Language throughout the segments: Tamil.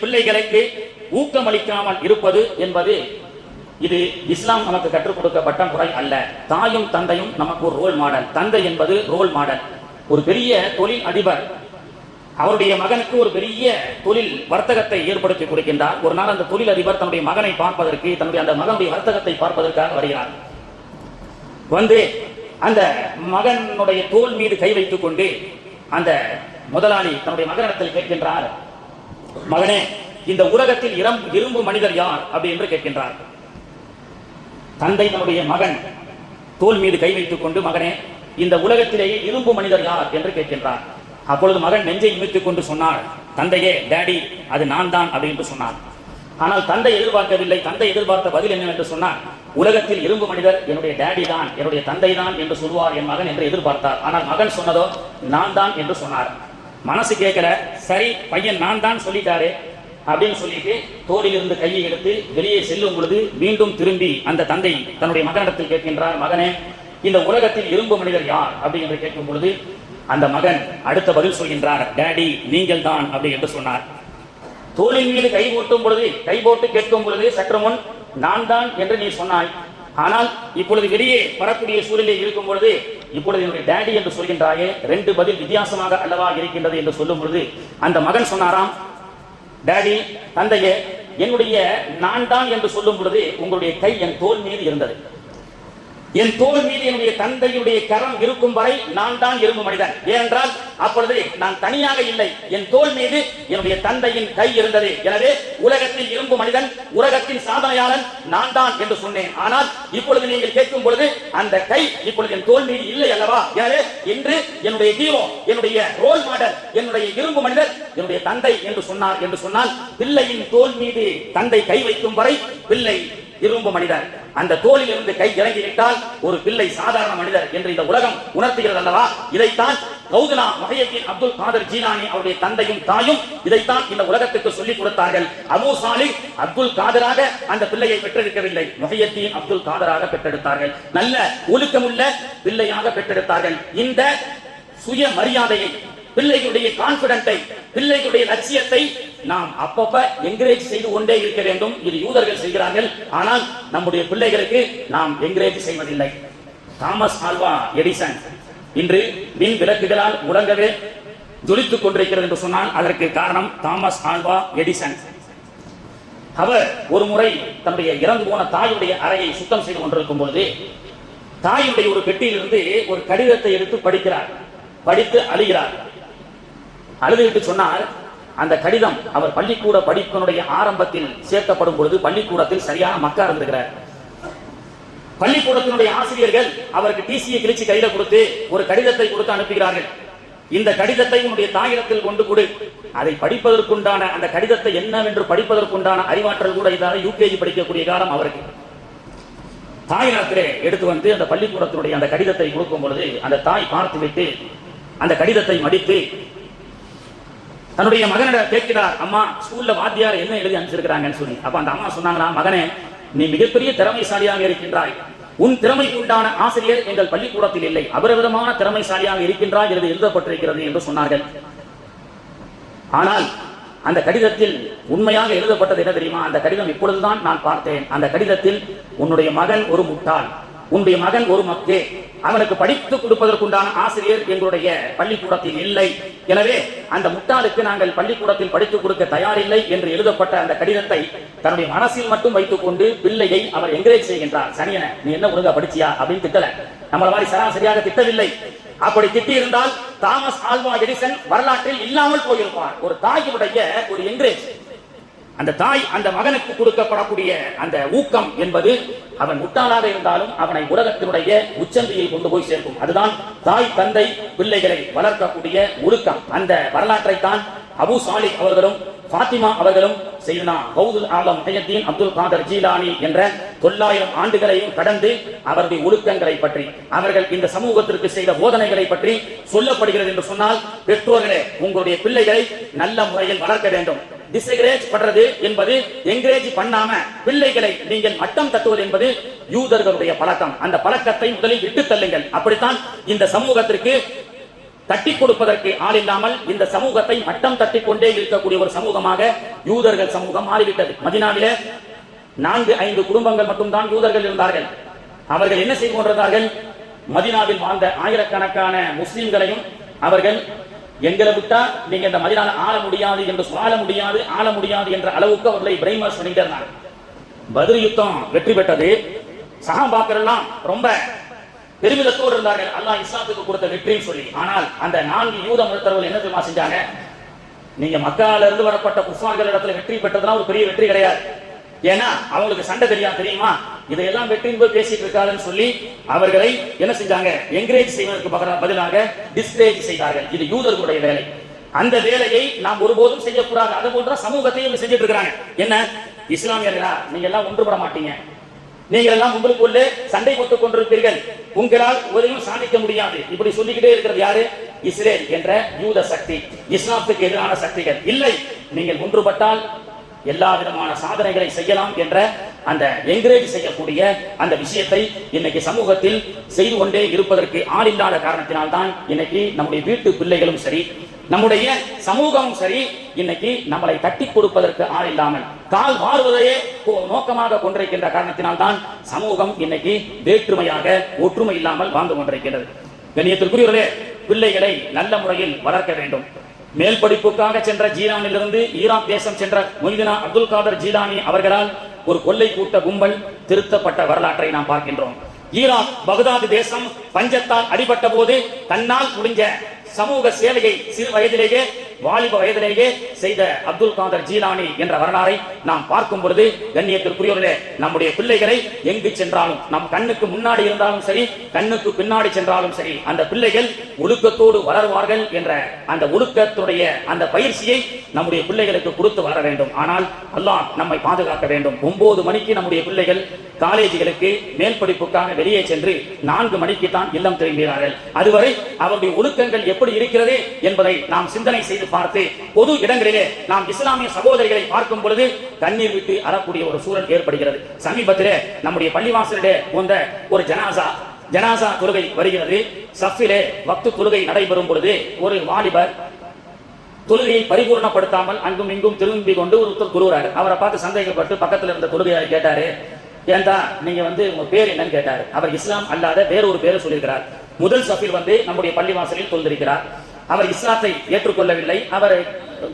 பிள்ளைகளுக்கு ஊக்கமளிக்காமல் இருப்பது என்பது இது இஸ்லாம் நமக்கு கற்றுக் கொடுக்கப்பட்ட முறை அல்ல. தாயும் தந்தையும் நமக்கு ஒரு ரோல் மாடல் தந்தை என்பது ரோல் மாடல் ஒரு பெரிய தொழில் அதிபர் அவருடைய மகனுக்கு ஒரு பெரிய தொழில் வர்த்தகத்தை ஏற்படுத்தி கொடுக்கின்றார். ஒரு நாள் அந்த தொழில் அதிபர் தன்னுடைய மகனை பார்ப்பதற்கு தன்னுடைய அந்த மகனுடைய வர்த்தகத்தை பார்ப்பதற்காக வருகிறார். வந்து அந்த மகனுடைய தோல் மீது கை வைத்துக் கொண்டு அந்த முதலாளி தன்னுடைய மகனிடத்தில் கேட்கின்றார் மகனே இந்த உலகத்தில் இரம் இரும்பு மனிதர் யார் அப்படி என்று கேட்கின்றார். தந்தை தன்னுடைய மகன் தோல் மீது கை வைத்துக் கொண்டு மகனே இந்த உலகத்திலேயே இரும்பு மனிதர் யார் என்று கேட்கின்றார். அப்பொழுது மகன் நெஞ்சை நிமித்துக் கொண்டு சொன்னார் தந்தையே டேடி அது நான் தான் அப்படி என்று சொன்னார் ஆனால் தந்தை எதிர்பார்க்கவில்லை. தந்தை எதிர்பார்த்த பதில் என்னவென்று சொன்னார் உலகத்தில் இரும்பு மனிதர் என்னுடைய டேடி தான் என்னுடைய தந்தை தான் என்று சொல்வார் என் மகன் என்று எதிர்பார்த்தார். ஆனால் மகன் சொன்னதோ நான் தான் என்று சொன்னார். மனசு கேட்கல சரி பையன் நான் தான் சொல்லிட்டாரு அப்படின்னு சொல்லிட்டு தோளிலிருந்து கையை எடுத்து வெளியே செல்லும் பொழுது மீண்டும் திரும்பி அந்த தந்தை தன்னுடைய மகனிடத்தில் கேட்கின்றார் மகனே இந்த உலகத்தில் இரும்பு மனிதர் யார்? அப்படி என்று கேட்கும் பொழுது அந்த மகன் அடுத்த பதில் சொல்கின்றார் டேடி நீங்கள் தான் அப்படி என்று சொன்னார். தோளின் மீது கை போட்டும் பொழுது கை போட்டு கேட்கும் பொழுது சற்று முன் நான் தான் என்று நீ சொன்னாய். ஆனால் இப்பொழுது வெளியே வரக்கூடிய சூழலில் இருக்கும் பொழுது இப்பொழுது என்னுடைய டேடி என்று சொல்கின்றாயே ரெண்டு பதில் வித்தியாசமாக அல்லவா இருக்கின்றது என்று சொல்லும் பொழுது அந்த மகன் சொன்னாராம் டேடி தந்தையே என்னுடைய நான் தான் என்று சொல்லும் பொழுது உங்களுடைய கை என் தோல் மீது இருந்தது. என் தோல் மீது என்னுடைய தந்தையுடைய கரம் இருக்கும் வரை நான் தான் இரும்பு மனிதன். ஏனென்றால் அப்பொழுது நான் தனியாக இல்லை. என் தோல் மீது என்னுடைய தந்தையின் கை இருந்தது. எனவே உலகத்தில் இரும்பு மனிதன் உலகத்தின் சாதனையாளன் நான் தான் என்று சொன்னேன். ஆனால் இப்பொழுது நீங்கள் கேட்கும் பொழுது அந்த கை இப்பொழுது என் தோல் மீது இல்லை அல்லவா? எனவே இன்று என்னுடைய ஹீரோ என்னுடைய ரோல் மாடல் என்னுடைய இரும்பு மனிதர் என்னுடைய தந்தை என்று சொன்னார் என்று சொன்னால் பிள்ளையின் தோல் மீது தந்தை கை வைக்கும் வரை பிள்ளை இரும்பு மனிதர். அந்த தோலில் இருந்து கை இறங்கிவிட்டால் ஒரு பிள்ளை சாதாரண மனிதர் என்று இந்த உலகம் உணர்த்துகிறது அல்லவா? இதைத்தான் கௌதனா மஹயத்தின் அப்துல் காதர் ஜீனானி அவருடைய தந்தையும் தாயும் இதைத்தான் இந்த உலகத்துக்கு சொல்லிக் கொடுத்தார்கள். அபு சாலி அப்துல் காதராக அந்த பிள்ளையை பெற்றெடுக்கவில்லை. மஹயத்தின் அப்துல் காதராக பெற்றெடுத்தார்கள். நல்ல ஒழுக்கமுள்ள பிள்ளையாக பெற்றெடுத்தார்கள். இந்த சுய மரியாதையை பிள்ளைகளுடைய கான்பிடண்டை பிள்ளைகளுடைய லட்சியத்தை நாம் அப்பப்ப என்கரேஜ் செய்து கொண்டே இருக்க வேண்டும். இது யூதர்கள் செய்கிறார்கள். ஆனால் நம்முடைய பிள்ளைகளுக்கு நாம் என்கரேஜ் செய்வதில்லை. தாமஸ் ஆல்வா எடிசன் இன்று மின் விளக்குகளால் உலகவே ஜொலித்துக் கொண்டிருக்கிறது என்று சொன்னால் அதற்கு காரணம் தாமஸ் ஆல்வா எடிசன். அவர் ஒரு முறை தன்னுடைய இறந்து போன தாயுடைய அறையை சுத்தம் செய்து கொண்டிருக்கும் பொழுது தாயுடைய ஒரு பெட்டியிலிருந்து ஒரு கடிதத்தை எடுத்து படிக்கிறார். படித்து அழுகிறார். அழுதுவிட்டு சொன்னார் அந்த கடிதம் அவர் பள்ளிக்கூட படிப்பினுடைய ஆரம்பத்தில் சேர்க்கப்படும் பொழுது பள்ளிக்கூடத்தில் சரியான மக்கா இருந்திருக்கிறார். பள்ளிக்கூடத்தினுடைய ஆசிரியர்கள் அவருக்கு டிசியை கிழிச்சு கையில கொடுத்து ஒரு கடிதத்தை கொடுத்து அனுப்புகிறார்கள். இந்த கடிதத்தை உன்னுடைய தாயிடத்தில் கொண்டு கொடு. அதை படிப்பதற்குண்டான அந்த கடிதத்தை என்னவென்று படிப்பதற்குண்டான அறிவாற்றல் கூட இதாக யூகேஜி படிக்கக்கூடிய காலம் அவருக்கு. தாயிடத்திலே எடுத்து வந்து அந்த பள்ளிக்கூடத்தினுடைய அந்த கடிதத்தை கொடுக்கும் பொழுது அந்த தாய் பார்த்து விட்டு அந்த கடிதத்தை மடித்து தன்னுடைய மகனிட கேட்கிறார் அம்மா ஸ்கூல்ல வாத்தியார் என்ன எழுதி அனுப்பிச்சிருக்கிறாங்கன்னு சொல்லி. அப்ப அந்த அம்மா சொன்னாங்களா மகனே நீ மிகப்பெரிய திறமைசாலியாக இருக்கின்றாய். உன் திறமைக்கு உண்டான ஆசிரியர் எங்கள் பள்ளிக்கூடத்தில் இல்லை. அபரவிதமான திறமைசாலியாக இருக்கின்றாய் என்று எழுதப்பட்டிருக்கிறது என்று சொன்னார்கள். ஆனால் அந்த கடிதத்தில் உண்மையாக எழுதப்பட்டது என்ன தெரியுமா? அந்த கடிதம் இப்பொழுதுதான் நான் பார்த்தேன். அந்த கடிதத்தில் உன்னுடைய மகன் ஒரு முட்டாள். உன்னுடைய மகன் ஒரு மக்கே அவனுக்கு படித்து கொடுப்பதற்குண்டான ஆசிரியர் எங்களுடைய பள்ளிக்கூடத்தில் இல்லை. எனவே அந்த முட்டாளுக்கு நாங்கள் பள்ளிக்கூடத்தில் படித்துக் கொடுக்க தயாரில்லை என்று எழுதப்பட்ட அந்த கடிதத்தை தன்னுடைய மனசில் மட்டும் வைத்துக் கொண்டு பிள்ளையை அவர் என்கரேஜ் செய்கின்றார். சனியன நீ என்ன ஒழுங்கா படிச்சியா? அப்படின்னு திட்டல. நம்மள மாதிரி சராசரியாக திட்டவில்லை. அப்படி திட்டி இருந்தால் தாமஸ் ஆல்வா எடிசன் வரலாற்றில் இல்லாமல் போயிருப்பார். ஒரு தாயுடைய ஒரு என்கரேஜ் அந்த தாய் அந்த மகனுக்கு கொடுக்கப்படக்கூடிய அந்த ஊக்கம் என்பது அவன் முட்டாளாக இருந்தாலும் அவனை உலகத்தினுடைய உச்சந்தியில் கொண்டு போய் சேர்க்கும். அதுதான் தாய் தந்தை பிள்ளைகளை வளர்க்கக்கூடிய ஒழுக்கம். அந்த வரலாற்றை தான் அபு சாலிக் அவர்களும் பாத்திமா அவர்களும் செய்தனா கௌதுல் ஆலம் ஹயத்தீன் அப்துல் காதர் ஜீலானி என்ற தொள்ளாயிரம் ஆண்டுகளையும் கடந்து அவருடைய ஒழுக்கங்களை பற்றி அவர்கள் இந்த சமூகத்திற்கு செய்த போதனைகளை பற்றி சொல்லப்படுகிறது என்று சொன்னால் பெற்றோர்களே உங்களுடைய பிள்ளைகளை நல்ல முறையில் வளர்க்க வேண்டும். டிஸ்என்கரேஜ் பண்றது என்பது என்கரேஜ் பண்ணாம பிள்ளைகளை நீங்கள் மட்டம் தட்டுவது என்பது யூதர்களுடைய பழக்கம். அந்த பழக்கத்தை முதலில் விட்டு தள்ளுங்கள். அப்படித்தான் இந்த சமூகத்திற்கு தட்டி கொடுப்பதற்கு ஆள் இல்லாமல் இந்த சமூகத்தை மட்டம் தட்டி கொண்டே இருக்கக்கூடிய ஒரு சமூகமாக யூதர்கள் சமூகம் மாறிவிட்டது. மதினாவில நான்கு ஐந்து குடும்பங்கள் மட்டும்தான் யூதர்கள் இருந்தார்கள். அவர்கள் என்ன செய்து கொண்டிருந்தார்கள்? மதினாவில் வாழ்ந்த ஆயிரக்கணக்கான முஸ்லிம்களையும் அவர்கள் எங்களை விட்டா நீங்க இந்த மதினால ஆள முடியாது என்று சொல்ல முடியாது ஆள முடியாது என்ற அளவுக்கு அவர்களை பிரைமர்ஸ் சொல்லிட்டு இருந்தாங்க. பதில் யுத்தம் வெற்றி பெற்றது. சகாபாக்கள் எல்லாம் ரொம்ப பெருமிதத்தோடு இருந்தார்கள். அல்லாஹ் இஸ்லாத்துக்கு கொடுத்த வெற்றின்னு சொல்லி. ஆனால் அந்த நான்கு யூத மருத்துவர்கள் என்ன தெரியுமா செஞ்சாங்க? நீங்க மக்கால இருந்து வரப்பட்ட குஃபார்கள் இடத்துல வெற்றி பெற்றதுனா ஒரு பெரிய வெற்றி கிடையாது. ஏன்னா அவங்களுக்கு சண்டை தெரியாது தெரியுமா? இதையெல்லாம் வெற்றின் போய் பேசிட்டு இருக்காருன்னு சொல்லி அவர்களை என்ன செஞ்சாங்க? என்கரேஜ் செய்வதற்கு பதிலாக டிஸ்கரேஜ் செய்தார்கள். இது யூதர்களுடைய வேலை. அந்த வேலையை நாம் ஒருபோதும் செய்யக்கூடாது. அது போன்ற சமூகத்தையும் செஞ்சுட்டு இருக்கிறாங்க. என்ன? இஸ்லாமியர்களா? நீங்க எல்லாம் ஒன்றுபட மாட்டீங்க. நீங்கள் எல்லாம் உங்களுக்குள்ளே சண்டை போட்டுக் கொண்டிருப்பீர்கள். உங்களால் உதவியும் சாதிக்க முடியாது. இப்படி சொல்லிக்கிட்டே இருக்கிறது யாரு? இஸ்ரேல் என்ற யூத சக்தி. இஸ்லாத்துக்கு எதிரான சக்திகள். இல்லை. நீங்கள் ஒன்றுபட்டால் எல்லா விதமான சாதனைகளை செய்யலாம் என்ற அந்த என்கரேஜ் செய்யக்கூடிய அந்த விஷயத்தை இன்னைக்கு சமூகத்தில் செய்து கொண்டே இருப்பதற்கு ஆள் இல்லாத காரணத்தினால்தான் இன்னைக்கு நம்முடைய வீட்டு பிள்ளைகளும் சரி நம்முடைய சமூகமும் சரி இன்னைக்கு நம்மளை தட்டி கொடுப்பதற்கு ஆள் இல்லாமல் கால் வாழ்வதையே கோ- நோக்கமாக கொண்டிருக்கின்ற காரணத்தினால்தான் சமூகம் இன்னைக்கு வேற்றுமையாக ஒற்றுமை இல்லாமல் வாழ்ந்து கொண்டிருக்கிறது கண்ணியத்திற்குரியவர்களே பிள்ளைகளை நல்ல முறையில் வளர்க்க வேண்டும். மேல் படிப்புக்காக சென்ற ஜீலானிலிருந்து ஈராக் தேசம் சென்ற மொய்தினா அப்துல் காதர் ஜீலானி அவர்களால் ஒரு கொள்ளை கூட்ட கும்பல் திருத்தப்பட்ட வரலாற்றை நாம் பார்க்கின்றோம். ஈராக் பகுதாது தேசம் பஞ்சத்தால் அடிபட்ட போது தன்னால் முடிஞ்ச சமூக சேவையை சிறு வயதிலேயே வாலிப வயதிலேயே செய்த அப்துல் காதர் ஜீலானி என்ற வரலாறை நாம் பார்க்கும் பொழுது கண்ணியத்திற்குரியவர்களே நம்முடைய பிள்ளைகளை எங்கு சென்றாலும் நம் கண்ணுக்கு முன்னாடி இருந்தாலும் சரி கண்ணுக்கு பின்னாடி சென்றாலும் சரி அந்த பிள்ளைகள் ஒழுக்கத்தோடு வளருவார்கள் என்ற அந்த ஒழுக்கத்துடைய அந்த பயிற்சியை நம்முடைய பிள்ளைகளுக்கு கொடுத்து வளர வேண்டும். ஆனால் அல்லாஹ் நம்மை பாதுகாக்க வேண்டும். ஒன்பது மணிக்கு நம்முடைய பிள்ளைகள் காலேஜுகளுக்கு மேல் படிப்புக்காக வெளியே சென்று நான்கு மணிக்கு தான் இல்லம் திரும்புகிறார்கள். அதுவரை அவருடைய ஒழுக்கங்கள் எப்படி இருக்கிறது என்பதை நாம் சிந்தனை செய்து பார்த்து பொது இடங்களிலே நாம் இஸ்லாமிய சகோதரிகளை பார்க்கும் பொழுது கண்ணீர் விட்டு அறக்கூடிய ஒரு சூழல் ஏற்படுகிறது. சமீபத்திலே நம்முடைய பள்ளிவாசலிலே போன்ற ஒரு ஜனாசா ஜனாசா தொழுகை வருகிறது. சஃபிலே வக்து தொழுகை நடைபெறும் பொழுது ஒரு வாலிபர் தொழுகையை பரிபூர்ணப்படுத்தாமல் அங்கும் இங்கும் திரும்பி கொண்டு ஒருத்தர் தொழுகிறாரு. அவரை பார்த்து சந்தேகப்பட்டு பக்கத்துல இருந்த தொழுகையார் கேட்டாரு ஏன்டா நீங்க வந்து உங்க பேர் என்னன்னு கேட்டாரு. அவர் இஸ்லாம் அல்லாத வேற ஒரு பேரை சொல்லியிருக்கிறார். முதல் சஃபில் வந்து நம்முடைய பள்ளிவாசலில் தொழுந்திருக்கிறார் அவர் இஸ்லாத்தை ஏற்றுக்கொள்ளவில்லை. அவர்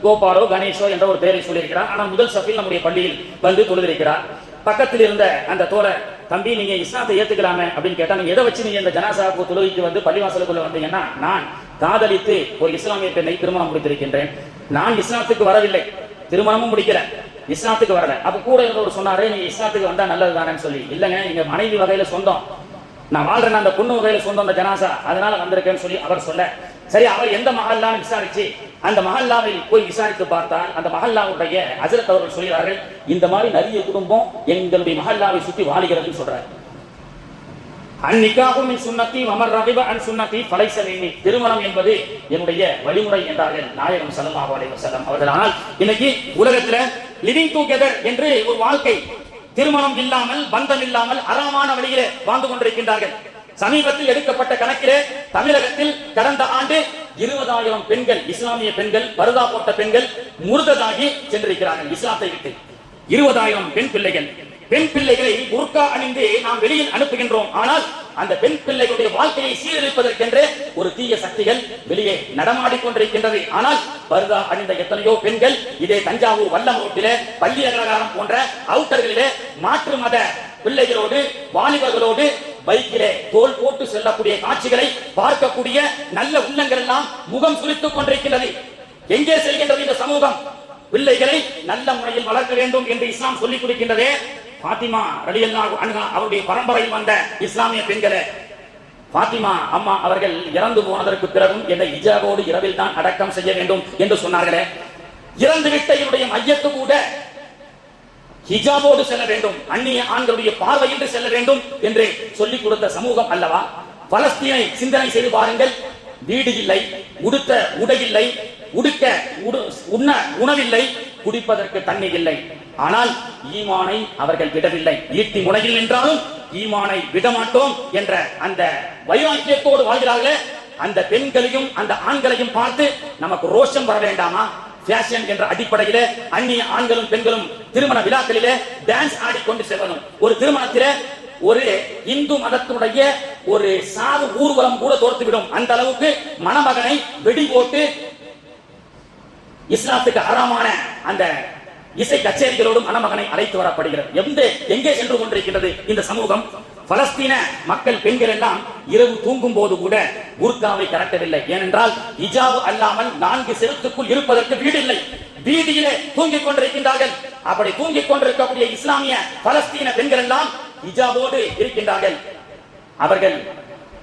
கோபாலோ கணேஷோ என்ற ஒரு பெயரை சொல்லியிருக்கிறார். ஆனால் முதல் சஃபில் நம்முடைய பள்ளியில் வந்து தொழுதிருக்கிறார். பக்கத்தில் இருந்த அந்த தோழர் தம்பி நீங்க இஸ்லாத்தை ஏத்துக்கலாமே அப்படின்னு கேட்டா நீங்க எதை வச்சு நீங்க இந்த ஜனாசாக்கு தொழுகைக்கு வந்து பள்ளிவாசலுக்குள்ள வந்தீங்கன்னா நான் காதலித்து ஒரு இஸ்லாமிய பெண்ணை திருமணம் முடித்திருக்கின்றேன். நான் இஸ்லாத்துக்கு வரவில்லை. திருமணமும் முடிக்கல. இஸ்லாத்துக்கு வரல. அப்ப கூட இருந்தவர் சொன்னாரு நீங்க இஸ்லாத்துக்கு வந்தா நல்லது தானேன்னு சொல்லி. இல்லைங்க எங்க மனைவி வகையில சொந்தம். நான் வாழ்றேன் அந்த பொண்ணு வகையில சொந்தம் அந்த ஜனாசா. அதனால வந்திருக்கேன்னு சொல்லி அவர் சொல்ல சரி அவர் எந்த மஹல்லான்னு விசாரிச்சு அந்த மஹல்லாவில் போய் விசாரித்து பார்த்தால் அந்த மஹல்லாவுடைய அசரத் அவர்கள் சொல்கிறார்கள் இந்த மாதிரி நிறைய குடும்பம் எங்களுடைய மஹல்லாவை சுற்றி வாழுகிறதுன்னு சொல்றாரு. அந்நிக்காகும் என் சுண்ணத்தி அமர் ரவிவ அன் சுண்ணத்தி பலைச திருமணம் என்பது என்னுடைய வழிமுறை என்றார்கள் நாயகம் ஸல்லல்லாஹு அலைஹி செல்லம் அவர்கள். ஆனால் இன்னைக்கு உலகத்துல லிவிங் டுகெதர் என்று ஒரு வாழ்க்கை திருமணம் இல்லாமல் பந்தம் இல்லாமல் அறமான வழியிலே வாழ்ந்து கொண்டிருக்கின்றார்கள். சமீபத்தில் எடுக்கப்பட்ட கணக்கிலே தமிழகத்தில் கடந்த ஆண்டு இருபதாயிரம் பெண்கள் இஸ்லாமிய பெண்கள் பருதா போட்ட பெண்கள் முருததாகி சென்றிருக்கிறார்கள். இஸ்லாத்தை விட்டு இருபதாயிரம் பெண் பிள்ளைகள். பெண் பிள்ளைகளை புர்கா அணிந்து நாம் வெளியில் அனுப்புகின்றோம். ஆனால் அந்த பெண் பிள்ளைகளுடைய வாழ்க்கையை சீரழிப்பதற்கென்றே ஒரு தீய சக்திகள் வெளியே நடமாடிக்கொண்டிருக்கின்றது ஆனால் பருதா அணிந்த எத்தனையோ பெண்கள் இதே தஞ்சாவூர் வல்லம் ரோட்டிலே பள்ளி அகரகாரம் போன்ற அவுட்டர்களிலே மாற்று மத பிள்ளைகளோடு வாலிபர்களோடு பைக்கிலே தோல் போட்டு செல்லக்கூடிய காட்சிகளை பார்க்கக்கூடிய நல்ல உள்ளங்கள் எல்லாம் முகம் சுரித்துக் கொண்டிருக்கிறது எங்கே செல்கின்றது இந்த சமூகம்? பிள்ளைகளை நல்ல முறையில் வளர்க்க வேண்டும் என்று இஸ்லாம் சொல்லிக் கொடுக்கின்றதே. பாத்திமா ரலியல்லாஹு அன்ஹா அவருடைய பரம்பரையில் வந்த இஸ்லாமிய பெண்களே பாத்திமா அம்மா அவர்கள் இறந்து போனதற்கு பிறகும் என்னை இஜாவோடு இரவில் தான் அடக்கம் செய்ய வேண்டும் என்று சொன்னார்களே. இறந்துவிட்ட என்னுடைய மையத்து கூட ஹிஜாபோடு செல்ல வேண்டும். அந்நிய ஆண்களுடைய பார்வையின்றி செல்ல வேண்டும் என்று சொல்லிக் கொடுத்த சமூகம் அல்லவா? பலஸ்தீனை சிந்தனை செய்து பாருங்கள். வீடு இல்லை உடுத்த உடையில்லை உடுக்க உண்ண உணவில்லை குடிப்பதற்கு தண்ணீர் இல்லை. ஆனால் ஈமானை அவர்கள் விடவில்லை. ஈட்டி முனையில் நின்றாலும் ஈமானை விடமாட்டோம் என்ற அந்த வைராக்கியத்தோடு வாழ்கிறார்களே அந்த பெண்களையும் அந்த ஆண்களையும் பார்த்து நமக்கு ரோஷம் வர வேண்டாமா? ஃபேஷன் என்ற அடிப்படையிலே அந்நிய ஆண்களும் பெண்களும் திருமண விழாக்களிலே டான்ஸ் ஆடிக்கொண்டு செல்லணும். ஒரு திருமணத்திலே ஒரு இந்து மதத்தினுடைய ஒரு சாவு ஊர்வலம் கூட தோர்த்துவிடும் அந்த அளவுக்கு மணமகனை வெடி போட்டு இஸ்லாத்துக்கு அறமான அந்த இசை கச்சேரிகளோடும் மணமகனை அழைத்து வரப்படுகிறது. எந்த எங்கே சென்று கொண்டிருக்கின்றது இந்த சமூகம்? பலஸ்தீன மக்கள் பெண்கள் எல்லாம் இரவு தூங்கும் போது கூட குர்காவை கரட்டவில்லை ஏனென்றால் இஜாவு அல்லாமல் நான்கு செருத்துக்குள் இருப்பதற்கு வீடு இல்லை வீதியிலே தூங்கிக் கொண்டிருக்கின்றார்கள். அப்படி தூங்கிக் கொண்டிருக்கக்கூடிய இஸ்லாமிய பலஸ்தீன பெண்கள் எல்லாம் இஜாவோடு இருக்கின்றார்கள். அவர்கள்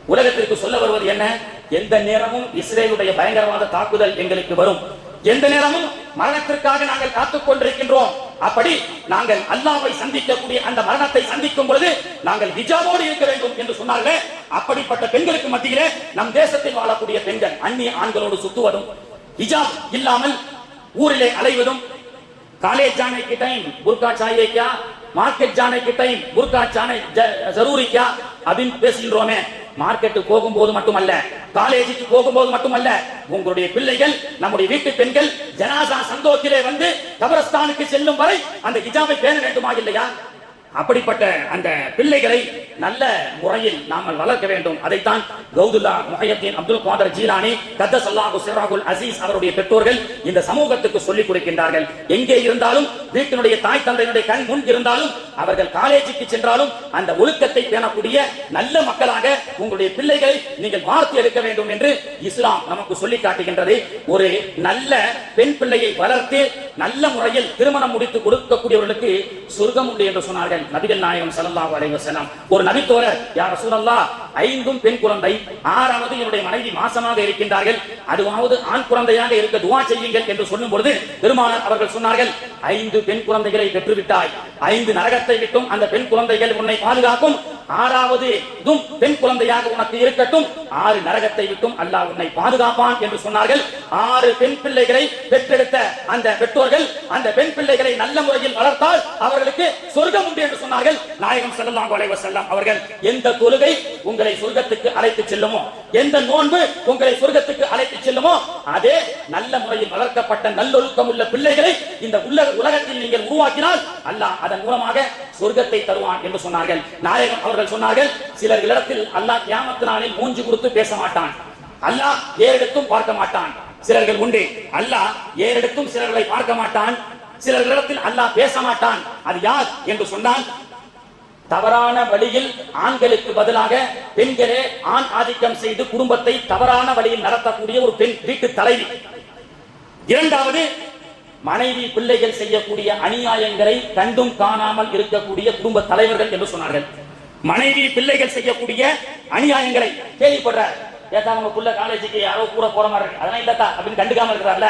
உலகத்திற்கு சொல்ல வருவது என்ன? எந்த நேரமும் இஸ்ரேலுடைய பயங்கரவாத தாக்குதல் எங்களுக்கு வரும். எந்த நேரமும் மரணத்திற்காக நாங்கள் காத்துக் கொண்டிருக்கின்றோம். அப்படி நாங்கள் அல்லாவை சந்திக்கக்கூடிய அந்த மரணத்தை சந்திக்கும் பொழுது நாங்கள் ஹிஜாபோடு இருக்க வேண்டும் என்று சொன்னார்களே. அப்படிப்பட்ட பெண்களுக்கு மத்தியிலே நம் தேசத்தில் வாழக்கூடிய பெண்கள் அந்நிய ஆண்களோடு சுத்துவதும் ஹிஜாப் இல்லாமல் ஊரிலே அலைவதும் காலேஜ் ஜானே கி டைம் புர்கா சாயே மார்க்கெட் ஜானே கி டைம் புர்கா ஜானே ஜரூரிக்கா அப்படின்னு பேசுகின்றோமே. மார்க்கெட்டுக்கு போகும்போது மட்டுமல்ல காலேஜுக்கு போகும்போது மட்டுமல்ல உங்களுடைய பிள்ளைகள் நம்முடைய வீட்டு பெண்கள் ஜனாசா சந்தோக்கிலே வந்து கபரஸ்தானுக்கு செல்லும் வரை அந்த ஹிஜாபை பேண வேண்டுமா இல்லையா? அப்படிப்பட்ட அந்த பிள்ளைகளை நல்ல முறையில் நாமல் வளர்க்க வேண்டும். அதைத்தான் கௌதுல்லா முஹையத்தின் அப்துல் காதர் ஜீலானி கத்தஸ் அல்லாஹு சிராகுல் அசீஸ் அவருடைய பெற்றோர்கள் இந்த சமூகத்துக்கு சொல்லிக் கொடுக்கின்றார்கள். எங்கே இருந்தாலும் வீட்டினுடைய தாய் தந்தையினுடைய கண் முன் இருந்தாலும் அவர்கள் காலேஜுக்கு சென்றாலும் அந்த ஒழுக்கத்தை பேணக்கூடிய நல்ல மக்களாக உங்களுடைய பிள்ளைகளை நீங்கள் வார்த்து எடுக்க வேண்டும் என்று இஸ்லாம் நமக்கு சொல்லி காட்டுகின்றது. ஒரு நல்ல பெண் பிள்ளையை வளர்த்து நல்ல முறையில் திருமணம் முடித்து கொடுக்கக்கூடியவர்களுக்கு சொர்க்கம் உண்டு என்று சொன்னார்கள். நபிகள் நாயகம் ஸல்லல்லாஹு அலைஹி வஸல்லம். ஒரு நபித்தோழர் யார் ரசூலல்லாஹ் ஐந்தும் பெண் குழந்தை. ஆறாவது என்னுடைய மனைவி மாசமாக இருக்கின்றார்கள். அதுவாவது ஆண் குழந்தையாக இருக்க துவா செய்யுங்கள் என்று சொல்லும் பொழுது பெருமானார் அவர்கள் சொன்னார்கள் ஐந்து பெண் குழந்தைகளை பெற்றுவிட்டாய். ஐந்து நரகத்தை விட்டும் அந்த பெண் குழந்தைகள் உன்னை பாதுகாக்கும். ஆறாவது பெண் குழந்தையாக உனக்கு இருக்கட்டும். ஆறு நரகத்தை விட்டும் அல்லாஹ் உன்னை பாதுகாப்பான் என்று சொன்னார்கள். ஆறு பெண் பிள்ளைகளை பெற்றெடுத்த அந்த பெற்றோர்கள் அந்த பெண் பிள்ளைகளை நல்ல முறையில் வளர்த்தால் அவர்களுக்கு சொர்க்கம் உண்டு என்று சொன்னார்கள். நாயகம் ஸல்லல்லாஹு அலைஹி அவர்கள் எந்த தொழுகை உங்களை சொர்க்கத்துக்கு அழைத்து செல்லுமோ? எந்த நோன்பு உங்களை சொர்க்கத்துக்கு அழைத்து செல்லுமோ? அதே நல்ல முறையில் வளர்க்கப்பட்ட நல்லொழுக்கம் உள்ள பிள்ளைகளை இந்த உள்ள உலகத்தில் நீங்கள் உருவாக்கினால் அல்லாஹ் அதன் மூலமாக சொர்க்கத்தை தருவான் என்று சொன்னார்கள். நாயகம் அவர்கள் சொன்னார்கள் சிலர் இடத்தில் அல்லாஹ் கியாமத்து நாளில் மூஞ்சி கொடுத்து பேச மாட்டான். அல்லாஹ் ஏறெடுத்தும் பார்க்க மாட்டான். சிலர்கள் உண்டு அல்லாஹ் ஏறெடுத்தும் சிலர்களை பார்க்க மாட்டான். சிலர்களிடத்தில் அல்லாஹ் பேச மாட்டான். அது யார்? என்று சொன்னால் தவறான வழியில் ஆண்களுக்கு பதிலாக பெண்களே ஆண் ஆதிக்கம் செய்து குடும்பத்தை தவறான வழியில் நடத்தக்கூடிய ஒரு பெண் வீட்டு தலைவி. இரண்டாவது மனைவி பிள்ளைகள் செய்யக்கூடிய அநியாயங்களை கண்டும் காணாமல் இருக்கக்கூடிய குடும்ப தலைவர்கள் என்று சொன்னார்கள். மனைவி பிள்ளைகள் செய்யக்கூடிய அநியாயங்களை கேள்விப்படுறார். ஏதா உங்க புள்ள காலேஜுக்கு யாரோ கூட போற மாதிரி இருக்கு. அதெல்லாம் இல்லத்தா அப்படின்னு கண்டுக்காம இருக்கிறார்ல.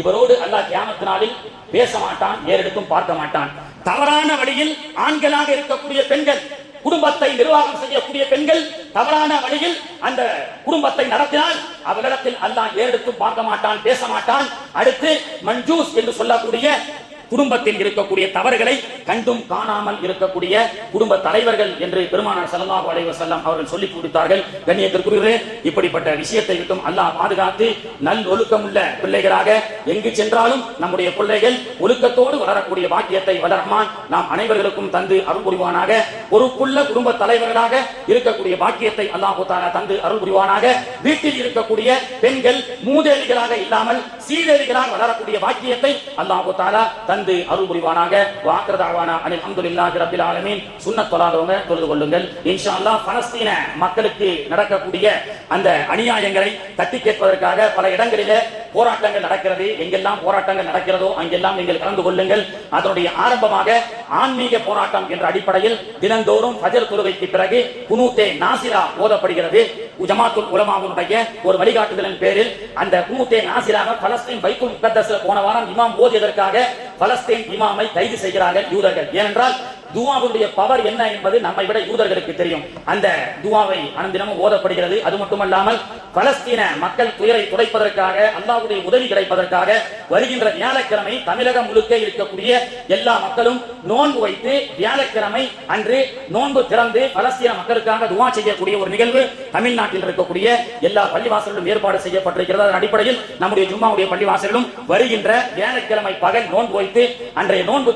இவரோடு அல்லாஹ் கியாமத்தினாலில் பேச மாட்டான் ஏறெடுத்தும் பார்க்க மாட்டான். தவறான வழியில் ஆண்களாக இருக்கக்கூடிய பெண்கள் குடும்பத்தை நிர்வாகம் செய்யக்கூடிய பெண்கள் தவறான வழியில் அந்த குடும்பத்தை நடத்தினால் அவரிடத்தில் அல்லாஹ் ஏறெடுத்தும் பார்க்க மாட்டான் பேச மாட்டான் அடுத்து மஞ்சூஸ் என்று சொல்லக்கூடிய குடும்பத்தில் இருக்கக்கூடிய தவறுகளை கண்டும் காணாமல் இருக்கக்கூடிய குடும்ப தலைவர்கள் என்று பெருமானார் ஸல்லல்லாஹு அலைஹி செல்லம் அவர்கள் சொல்லிக் கொடுத்தார்கள். கண்ணியத்திற்குரியவரே இப்படிப்பட்ட விஷயத்தை விட்டும் அல்லாஹ் பாதுகாத்து நல் ஒழுக்கமுள்ள பிள்ளைகளாக எங்கு சென்றாலும் நம்முடைய பிள்ளைகள் ஒழுக்கத்தோடு வளரக்கூடிய பாக்கியத்தை வளரமான் நாம் அனைவர்களுக்கும் தந்து அருள் புரிவானாக. பொறுப்புள்ள குடும்ப தலைவர்களாக இருக்கக்கூடிய பாக்கியத்தை அல்லாஹ் தாரா தந்து அருள் புரிவானாக. வீட்டில் இருக்கக்கூடிய பெண்கள் மூதேவிகளாக இல்லாமல் சீதேவிகளாக வளரக்கூடிய பாக்கியத்தை அல்லாஹ் தாலா தந்து அருள் புரிவானாக. வாக்குறதாவானா அனில் அல்ஹம்துலில்லாஹி ரபில் ஆலமீன். சுண்ணத் தொழாதவங்க தொழுது கொள்ளுங்கள். இன்ஷா அல்லாஹ் பலஸ்தீன மக்களுக்கு நடக்கக்கூடிய அந்த அநியாயங்களை தட்டி கேட்பதற்காக பல இடங்களிலே போராட்டங்கள் நடக்கிறது. எங்கெல்லாம் போராட்டங்கள் நடக்கிறதோ அங்கெல்லாம் நீங்கள் கலந்து கொள்ளுங்கள். அதனுடைய ஆரம்பமாக ஆன்மீக போராட்டம் என்ற அடிப்படையில் தினந்தோறும் பஜர் தொழுகைக்கு பிறகு குனூத்தே நாசிரா ஓதப்படுகிறது. ஜமாத்துல் உலமாவுடைய ஒரு வழிகாட்டுதலின் பேரில் அந்த குனூத்தே நாசிராக பலஸ்தீன் பைத்துல் முகத்தஸ்ல போன வாரம் இமாம் ஓதியதற்காக பலஸ்தீன் இமாமை கைது செய்கிறார்கள் யூதர்கள். ஏனென்றால் துவாவுடைய பவர் என்ன என்பது நம்மை விட யூதர்களுக்கு தெரியும். அந்த துவாவை அனந்தினமும் ஓதப்படுகிறது. அது மட்டுமல்லாமல் பலஸ்தீன மக்கள் துயரை துடைப்பதற்காக அல்லாவுடைய உதவி கிடைப்பதற்காக வருகின்ற வியாழக்கிழமை தமிழகம் முழுக்க இருக்கக்கூடிய எல்லா மக்களும் நோன்பு வைத்து வியாழக்கிழமை அன்று நோன்பு திறந்து பலஸ்தீன மக்களுக்காக துவா செய்யக்கூடிய ஒரு நிகழ்வு தமிழ்நாட்டில் இருக்கக்கூடிய எல்லா பள்ளிவாசல்களும் ஏற்பாடு செய்யப்பட்டிருக்கிறது. அதன் அடிப்படையில் நம்முடைய ஜும்மாவுடைய பள்ளிவாசலும் வருகின்ற வியாழக்கிழமை பகல் நோன்பு வைத்து அன்றைய நோன்பு